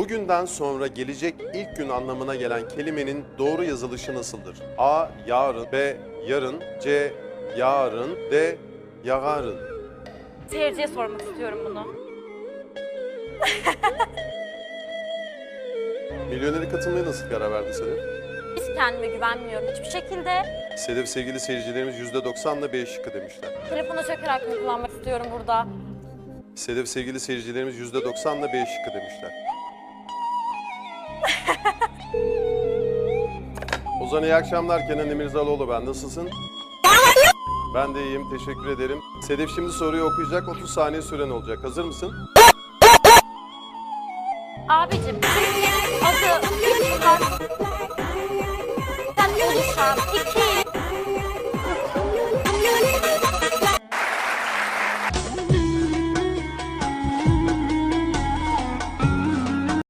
Bugünden sonra gelecek ilk gün anlamına gelen kelimenin doğru yazılışı nasıldır? A. Yarın B. Yarın C. Yarın D. Yarın Seyirciye sormak istiyorum bunu. Milyonere katılmaya nasıl karar verdin Sedef? Hiç kendime güvenmiyorum hiçbir şekilde. Sedef sevgili seyircilerimiz %90'la B şıkkı demişler. Telefona çökerek mi kullanmak istiyorum burada? Sedef sevgili seyircilerimiz %90'la B şıkkı demişler. Ozan iyi akşamlar. Kenan Emirzalıoğlu ben. Nasılsın? Ben de iyiyim. Teşekkür ederim. Sedef şimdi soruyu okuyacak. 30 saniye süren olacak. Hazır mısın? Abicim, adı, iki